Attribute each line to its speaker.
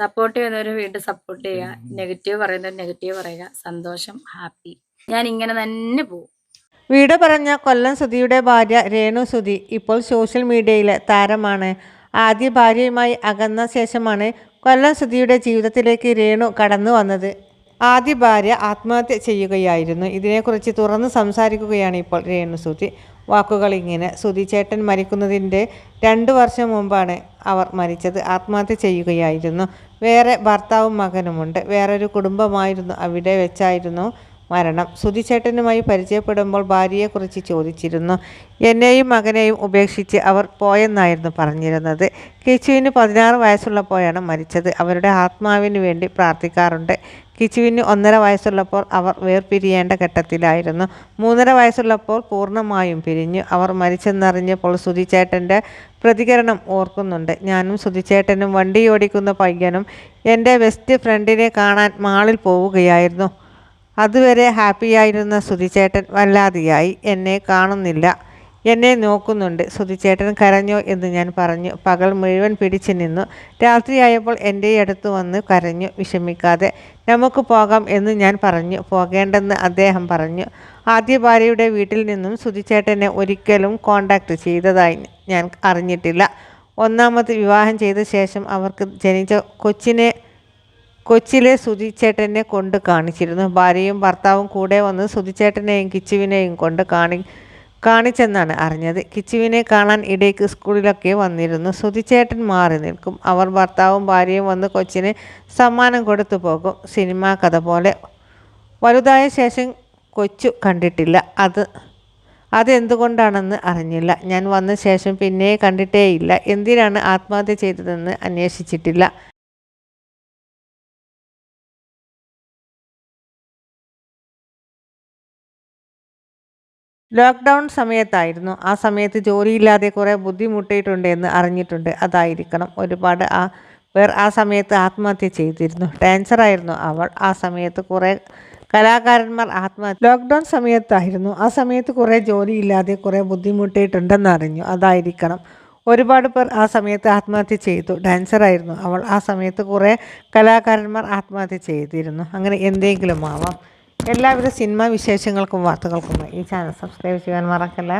Speaker 1: Support ചെയ്യുന്നവർ വീണ്ടും support ചെയ്യുക. നെഗറ്റീവ് പറയുന്നവർ നെഗറ്റീവ് പറയുക. സന്തോഷം ഹാപ്പി ഞാൻ ഇങ്ങനെ തന്നെ പോകും.
Speaker 2: വീട് പറഞ്ഞ കൊല്ലം സുധിയുടെ ഭാര്യ രേണു സുധി ഇപ്പോൾ സോഷ്യൽ മീഡിയയിലെ താരമാണ്. ആദ്യ ഭാര്യയുമായി അകന്ന ശേഷമാണ് കൊല്ലം സുധിയുടെ ജീവിതത്തിലേക്ക് രേണു കടന്നു വന്നത്. ആദ്യ ഭാര്യ ആത്മഹത്യ ചെയ്യുകയായിരുന്നു. ഇതിനെക്കുറിച്ച് തുറന്ന് സംസാരിക്കുകയാണ് ഇപ്പോൾ രേണു സുധി. വാക്കുകൾ ഇങ്ങനെ സുധിചേട്ടൻ മരിക്കുന്നതിന്റെ രണ്ട് വർഷം മുമ്പാണ് അവർ മരിച്ചത്. ആത്മഹത്യ ചെയ്യുകയായിരുന്നു. വേറെ ഭർത്താവും മകനുമുണ്ട്. വേറൊരു കുടുംബമായിരുന്നു അവിടെ വെച്ചായിരുന്നു മരണം. സുധിചേട്ടനുമായി പരിചയപ്പെടുമ്പോൾ ഭാര്യയെക്കുറിച്ച് ചോദിച്ചിരുന്നു. എന്നെയും മകനെയും ഉപേക്ഷിച്ച് അവർ പോയെന്നായിരുന്നു പറഞ്ഞിരുന്നത്. കിച്ചുവിന് പതിനാറ് വയസ്സുള്ളപ്പോഴാണ് മരിച്ചത്. അവരുടെ ആത്മാവിന് വേണ്ടി പ്രാർത്ഥിക്കാറുണ്ട്. കിച്ചുവിന് ഒന്നര വയസ്സുള്ളപ്പോൾ അവർ വേർപിരിയേണ്ട ഘട്ടത്തിലായിരുന്നു. മൂന്നര വയസ്സുള്ളപ്പോൾ പൂർണമായും പിരിഞ്ഞു. അവർ മരിച്ചെന്നറിഞ്ഞപ്പോൾ സുധിച്ചേട്ടന്റെ പ്രതികരണം ഓർക്കുന്നുണ്ട്. ഞാനും സുധിച്ചേട്ടനും വണ്ടി ഓടിക്കുന്ന പയ്യനും എന്റെ ബെസ്റ്റ് ഫ്രണ്ടിനെ കാണാൻ മാളിൽ പോവുകയായിരുന്നു. അതുവരെ ഹാപ്പിയായിരുന്ന സുധിച്ചേട്ടൻ വല്ലാതെയായി. എന്നെ കാണുന്നില്ല. എന്നെ നോക്കുന്നുണ്ട്. സുധിച്ചേട്ടൻ കരഞ്ഞോ എന്ന് ഞാൻ പറഞ്ഞു. പകൽ മുഴുവൻ പിടിച്ചു നിന്നു. രാത്രിയായപ്പോൾ എന്റെ അടുത്ത് വന്ന് കരഞ്ഞു. വിഷമിക്കാതെ നമുക്ക് പോകാം എന്ന് ഞാൻ പറഞ്ഞു. പോകേണ്ടെന്ന് അദ്ദേഹം പറഞ്ഞു. ആദ്യ ഭാര്യയുടെ വീട്ടിൽ നിന്നും സുധിച്ചേട്ടനെ ഒരിക്കലും കോണ്ടാക്ട് ചെയ്തതായി ഞാൻ അറിഞ്ഞിട്ടില്ല. ഒന്നാമത് വിവാഹം ചെയ്ത ശേഷം അവർക്ക് ജനിച്ച കൊച്ചിനെ കൊച്ചിലെ സുധിച്ചേട്ടനെ കൊണ്ട് കാണിച്ചിരുന്നു. ഭാര്യയും ഭർത്താവും കൂടെ വന്ന് സുധിച്ചേട്ടനെയും കിച്ചുവിനെയും കൊണ്ട് കാണി കാണിച്ചെന്നാണ് അറിഞ്ഞത്. കിച്ചുവിനെ കാണാൻ ഇടയ്ക്ക് സ്കൂളിലൊക്കെ വന്നിരുന്നു. സുതിച്ചേട്ടൻ മാറി നിൽക്കും. അവർ ഭർത്താവും ഭാര്യയും വന്ന് കൊച്ചിന് സമ്മാനം കൊടുത്തു പോകും. സിനിമാ കഥ പോലെ വലുതായ ശേഷം കൊച്ചു കണ്ടിട്ടില്ല. അത് അതെന്തുകൊണ്ടാണെന്ന് അറിഞ്ഞില്ല. ഞാൻ വന്ന ശേഷം പിന്നെ കണ്ടിട്ടേയില്ല. എന്തിനാണ് ആത്മഹത്യ ചെയ്തതെന്ന് അന്വേഷിച്ചിട്ടില്ല. ലോക്ക്ഡൗൺ സമയത്തായിരുന്നു. ആ സമയത്ത് ജോലിയില്ലാതെ കുറേ ബുദ്ധിമുട്ടിയിട്ടുണ്ട് എന്ന് അറിഞ്ഞിട്ടുണ്ട്. അതായിരിക്കണം. ഒരുപാട് ആ പേർ ആ സമയത്ത് ആത്മഹത്യ ചെയ്തിരുന്നു. ഡാൻസറായിരുന്നു അവൾ. ആ സമയത്ത് കുറേ കലാകാരന്മാർ ആത്മഹത്യ ലോക്ക്ഡൗൺ സമയത്തായിരുന്നു. ആ സമയത്ത് കുറേ ജോലിയില്ലാതെ കുറേ ബുദ്ധിമുട്ടിയിട്ടുണ്ടെന്ന് അറിഞ്ഞു. അതായിരിക്കണം. ഒരുപാട് പേർ ആ സമയത്ത് ആത്മഹത്യ ചെയ്തു. ഡാൻസറായിരുന്നു അവൾ. ആ സമയത്ത് കുറേ കലാകാരന്മാർ ആത്മഹത്യ ചെയ്തിരുന്നു. അങ്ങനെ എന്തെങ്കിലും ആവാം എല്ലാവിധ സിനിമാ വിശേഷങ്ങൾക്കും വാർത്തകൾക്കും ഈ ചാനൽ സബ്സ്ക്രൈബ് ചെയ്യാൻ മറക്കല്ല?